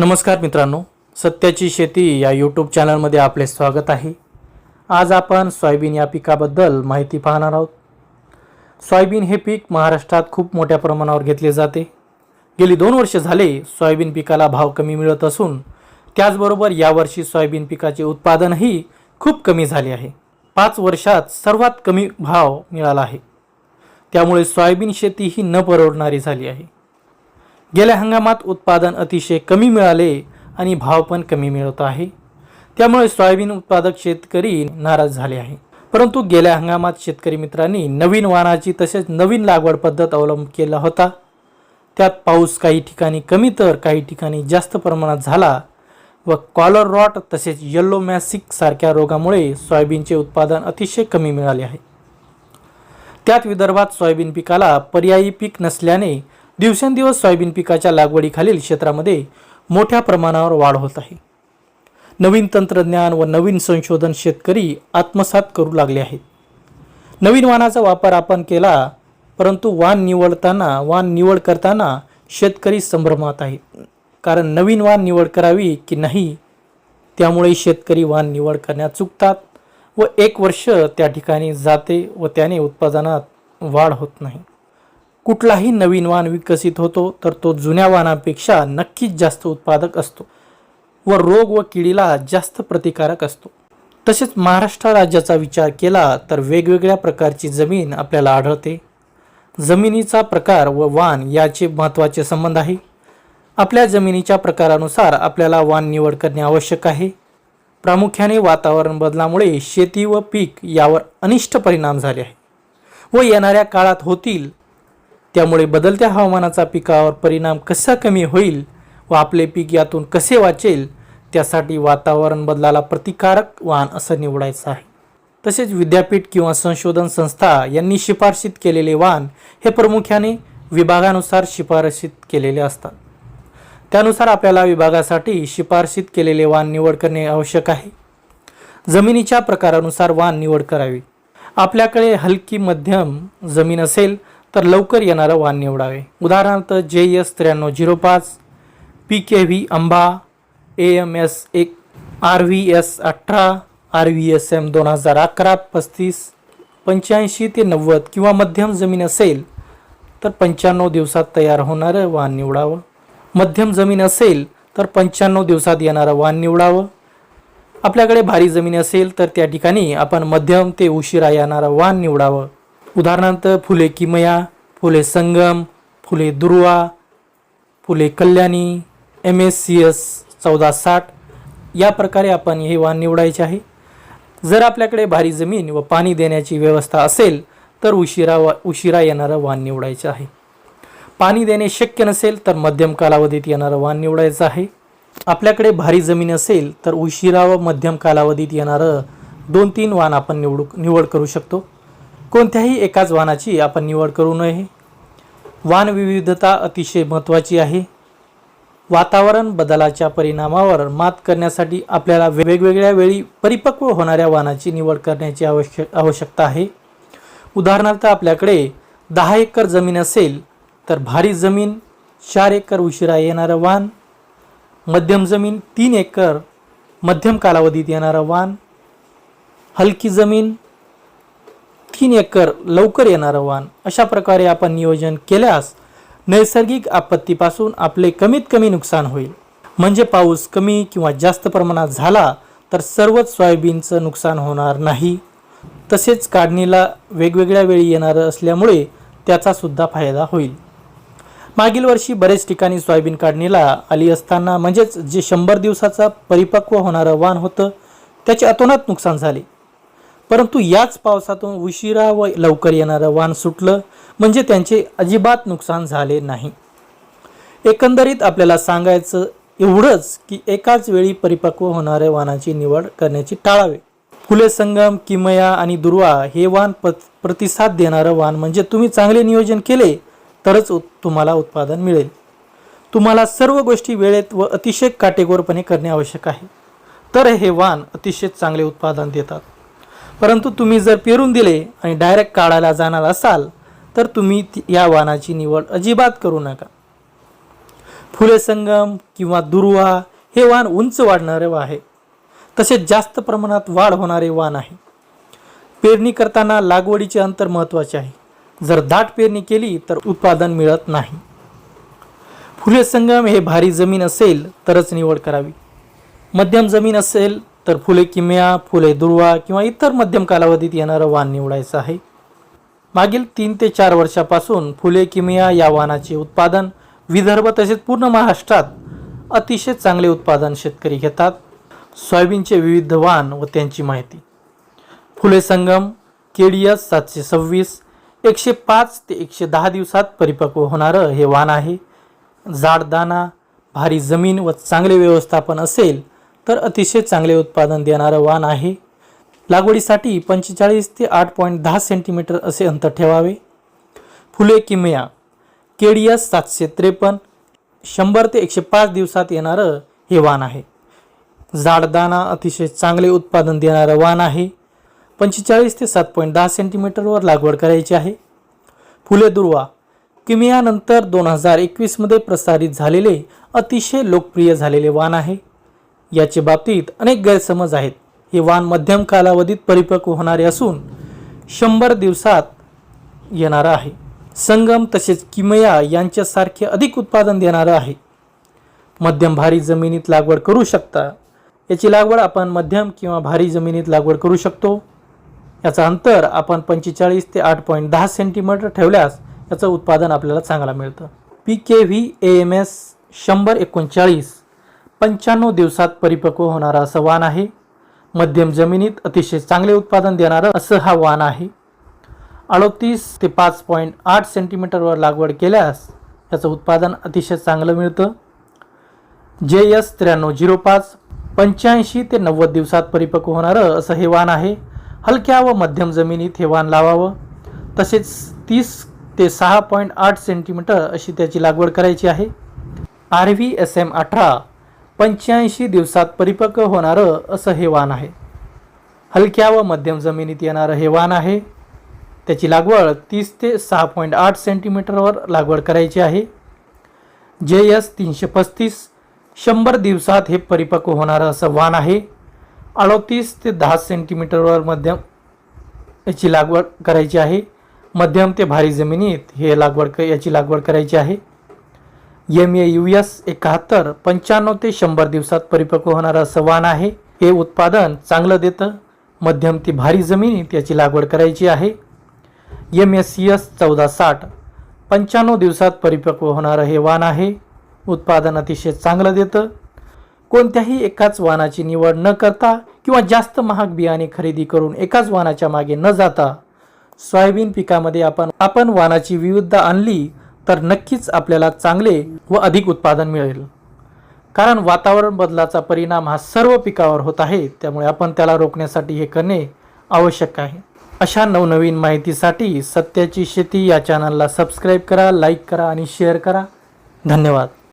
नमस्कार मित्रांनो सत्याची शेती या यूट्यूब चॅनलमध्ये आपले स्वागत आहे. आज आपण सोयाबीन या पिकाबद्दल माहिती पाहणार आहोत. सोयाबीन हे पीक महाराष्ट्रात खूप मोठ्या प्रमाणावर घेतले जाते. गेली दोन वर्ष झाले सोयाबीन पिकाला भाव कमी मिळत असून त्याचबरोबर यावर्षी सोयाबीन पिकाचे उत्पादनही खूप कमी झाले आहे. पाच वर्षात सर्वात कमी भाव मिळाला आहे. त्यामुळे सोयाबीन शेती ही न परवडणारी झाली आहे. गेल्या हंगामात उत्पादन अतिशय कमी मिळाले आणि भाव पण कमी मिळत आहे. त्यामुळे सोयाबीन उत्पादक शेतकरी नाराज झाले आहे परंतु गेल्या हंगामात शेतकरी मित्रांनी नवीन वाणाची तसेच नवीन लागवड पद्धत अवलंब केला होता. त्यात पाऊस काही ठिकाणी कमी तर काही ठिकाणी जास्त प्रमाणात झाला व कॉलर रॉट तसेच येल्लो मॅसिक सारख्या रोगामुळे सोयाबीनचे उत्पादन अतिशय कमी मिळाले आहे. त्यात विदर्भात सोयाबीन पिकाला पर्यायी पीक नसल्याने दिवसेंदिवस सोयाबीन पिकाच्या लागवडीखालील क्षेत्रामध्ये मोठ्या प्रमाणावर वाढ होत आहे. नवीन तंत्रज्ञान व नवीन संशोधन शेतकरी आत्मसात करू लागले आहेत. नवीन वाणाचा वापर आपण केला परंतु वाण निवडताना वाण निवड करताना शेतकरी संभ्रमात आहेत. कारण नवीन वाण निवड करावी की नाही त्यामुळे शेतकरी वाण निवड करण्यात चुकतात व एक वर्ष त्या ठिकाणी जाते व त्याने उत्पादनात वाढ होत नाही. कुठलाही नवीन वाण विकसित होतो तर तो जुन्या वाणापेक्षा नक्कीच जास्त उत्पादक असतो व रोग व किडीला जास्त प्रतिकारक असतो. तसेच महाराष्ट्र राज्याचा विचार केला तर वेगवेगळ्या प्रकारची जमीन आपल्याला आढळते. जमिनीचा प्रकार व वाण याचे महत्त्वाचे संबंध आहे. आपल्या जमिनीच्या प्रकारानुसार आपल्याला वाण निवड करणे आवश्यक आहे. प्रामुख्याने वातावरण बदलामुळे शेती व पीक यावर अनिष्ट परिणाम झाले आहे. व येणाऱ्या काळात होतील त्यामुळे बदलत्या हवामानाचा पिकावर परिणाम कसा कमी होईल व आपले पीक यातून कसे वाचेल त्यासाठी वातावरण बदलाला प्रतिकारक वाण असं निवडायचं आहे. तसेच विद्यापीठ किंवा संशोधन संस्था यांनी शिफारशीत केलेले वाण हे प्रामुख्याने विभागानुसार शिफारशीत केलेले असतात. त्यानुसार आपल्याला विभागासाठी शिफारशीत केलेले वाण निवड करणे आवश्यक आहे. जमिनीच्या प्रकारानुसार वाण निवड करावी. आपल्याकडे हलकी मध्यम जमीन असेल तर लवकर येणारं वाण निवडावे. उदाहरणार्थ जे एस त्र्याण्णव झिरो पाच P K V Amba A M S एक आर व्ही एस अठरा आर व्ही एस एम दोन हजार अकरा पस्तीस पंच्याऐंशी ते नव्वद किंवा मध्यम जमीन असेल तर पंच्याण्णव दिवसात तयार होणारं वाहन निवडावं. मध्यम जमीन असेल तर पंच्याण्णव दिवसात येणारं वाण निवडावं. आपल्याकडे भारी जमीन असेल तर त्या ठिकाणी आपण मध्यम ते उशिरा येणारं वाहन निवडावं. उदाहरणार्थ फुले किमया Phule Sangam Phule Durva Phule Kalyani M S C S चौदा साठ या प्रकारे आपण हे वाण निवडायचे आहे. जर आपल्याकडे भारी जमीन व पाणी देण्याची व्यवस्था असेल तर उशिरा वा उशिरा येणारं वाण निवडायचं आहे. पाणी देणे शक्य नसेल तर मध्यम कालावधीत येणारं वाण निवडायचं आहे. आपल्याकडे भारी जमीन असेल तर उशिरा व मध्यम कालावधीत येणारं दोन तीन वाण आपण निवडू निवड करू शकतो. कोणत्याही एकाच वाहनाची आपण निवड करू नये. वाहन विविधता अतिशय महत्त्वाची आहे. वातावरण बदलाच्या परिणामावर मात करण्यासाठी आपल्याला वेगवेगळ्या वेळी परिपक्व होणाऱ्या वाहनाची निवड करण्याची आवश्यक आवश्यकता आहे. उदाहरणार्थ आपल्याकडे दहा एकर जमीन असेल तर भारी जमीन चार एकर उशिरा येणारं वाण मध्यम जमीन तीन एकर मध्यम कालावधीत येणारं वाण हलकी जमीन तीन एकर लवकर येणारं वाण अशा प्रकारे आपण नियोजन केल्यास नैसर्गिक आपत्तीपासून आपले कमीत कमी नुकसान होईल. म्हणजे पाऊस कमी किंवा जास्त प्रमाणात झाला तर सर्वच सोयाबीनचं नुकसान होणार नाही. तसेच काढणीला वेगवेगळ्या वेळी येणारं असल्यामुळे त्याचासुद्धा फायदा होईल. मागील वर्षी बरेच ठिकाणी सोयाबीन काढणीला आली असताना म्हणजेच जे शंभर दिवसाचा परिपक्व होणारं वाण होतं त्याचे अतोनात नुकसान झाले. परंतु याच पावसातून उशिरा व लवकर येणारं वाण सुटलं म्हणजे त्यांचे अजिबात नुकसान झाले नाही. एकंदरीत आपल्याला सांगायचं एवढंच की एकाच वेळी परिपक्व होणाऱ्या वाहनाची निवड करण्याची टाळावे. फुले संगम किमया आणि दुर्वा हे वाण प्रतिसाद देणारं वाण म्हणजे तुम्ही चांगले नियोजन केले तरच उत तुम्हाला उत्पादन मिळेल. तुम्हाला सर्व गोष्टी वेळेत व अतिशय काटेकोरपणे करणे आवश्यक आहे. तर हे वाण अतिशय चांगले उत्पादन देतात. परंतु तुम्ही जर पेरून दिले आणि डायरेक्ट काढायला जाणार असाल तर तुम्ही या वाणाची निवड अजिबात करू नका. फुले संगम किंवा दुर्वा हे वाण उंच वाढणारे वा आहे. तसेच जास्त प्रमाणात वाढ होणारे वाण आहे. पेरणी करताना लागवडीचे अंतर महत्त्वाचे आहे. जर दाट पेरणी केली तर उत्पादन मिळत नाही. फुले संगम हे भारी जमीन असेल तरच निवड करावी. मध्यम जमीन असेल तर फुले किमया फुले दुर्वा किंवा इतर मध्यम कालावधीत येणारं वाण निवडायचं आहे. मागील तीन ते चार वर्षापासून फुले किमिया या वाणाचे उत्पादन विदर्भ तसेच पूर्ण महाराष्ट्रात अतिशय चांगले उत्पादन शेतकरी घेतात. सोयाबीनचे विविध वाण व त्यांची माहिती. फुले संगम केडीएस सातशे सव्वीस एकशे पाच ते एकशे दहा दिवसात परिपक्व होणारं हे वाण आहे. जाड दाना भारी जमीन व चांगले व्यवस्थापन असेल तर अतिशय चांगले उत्पादन देणारं वाण आहे. लागवडीसाठी पंचेचाळीस ते आठ पॉईंट दहा सेंटीमीटर असे अंतर ठेवावे. फुले किमया केडीएस सातशे त्रेपन्न शंभर ते एकशे पाच दिवसात येणारं हे वाण आहे. जाडदाना अतिशय चांगले उत्पादन देणारं वाण आहे. पंचेचाळीस ते सात पॉईंट दहा सेंटीमीटरवर लागवड करायची आहे. फुले दुर्वा किमियानंतर दोन हजार एकवीसमध्ये प्रसारित झालेले अतिशय लोकप्रिय झालेले वाण आहे. याचे बाबतीत अनेक गैरसमज आहेत. हे वाण मध्यम कालावधीत परिपक्व होणारे असून शंभर दिवसात येणारं आहे. संगम तसेच किमया यांच्यासारखे अधिक उत्पादन देणारं आहे. मध्यम भारी जमिनीत लागवड करू शकता. याची लागवड आपण मध्यम किंवा भारी जमिनीत लागवड करू शकतो. याचं अंतर आपण पंचेचाळीस ते आठ पॉईंट दहा सेंटीमीटर ठेवल्यास याचं उत्पादन आपल्याला चांगलं मिळतं. P K V A M S शंभर एकोणचाळीस पंच्याण्णव दिवसात परिपक्व होणारा असं वाण आहे. मध्यम जमिनीत अतिशय चांगले उत्पादन देणारं असं हा वाण आहे. अडोतीस ते पाच पॉईंट आठ सेंटीमीटरवर लागवड केल्यास याचं उत्पादन अतिशय चांगलं मिळतं. जे एस त्र्याण्णव झिरो पाच पंच्याऐंशी ते नव्वद दिवसात परिपक्व होणारं असं हे वाण आहे. हलक्या व मध्यम जमिनीत हे वाण लावावं. तसेच तीस ते सहा पॉईंट आठ सेंटीमीटर अशी त्याची लागवड करायची आहे. आर व्ही एस एम अठरा पंच्याऐंशी दिवसात परिपक्व होणारं असं हे वाण आहे. हलक्या व मध्यम जमिनीत येणारं हे वाण आहे. त्याची लागवड तीस ते सहा पॉईंट आठ सेंटीमीटरवर लागवड करायची आहे. जे एस तीनशे पस्तीस शंभर दिवसात हे परिपक्व होणारं असं वाण आहे. अडोतीस ते दहा सेंटीमीटरवर मध्यम याची लागवड करायची आहे. मध्यम ते भारी जमिनीत हे लागवड क याची लागवड करायची आहे. एम ए यू एस एकाहत्तर पंच्याण्णव ते शंभर दिवसात परिपक्व होणारं असं वाण आहे. हे उत्पादन चांगलं देतं मध्यम ते भारी जमिनीत याची लागवड करायची आहे. एम एस सी एस चौदा साठ पंच्याण्णव दिवसात परिपक्व होणारं हे वाण आहे. उत्पादन अतिशय चांगलं देतं. कोणत्याही एकाच वाहनाची निवड न करता किंवा जास्त महाग बियाणे खरेदी करून एकाच वाहनाच्या मागे न जाता सोयाबीन पिकामध्ये आपण आपण वाहनाची विविधता आणली तर नक्कीच आपल्याला चांगले व अधिक उत्पादन मिळेल. कारण वातावरण बदलाचा परिणाम हा सर्व पिकावर होत आहे त्यामुळे आपण त्याला रोखण्यासाठी हे करणे आवश्यक आहे. अशा नवनवीन माहितीसाठी सत्याची शेती या चॅनलला सबस्क्राईब करा लाईक करा आणि शेअर करा. धन्यवाद.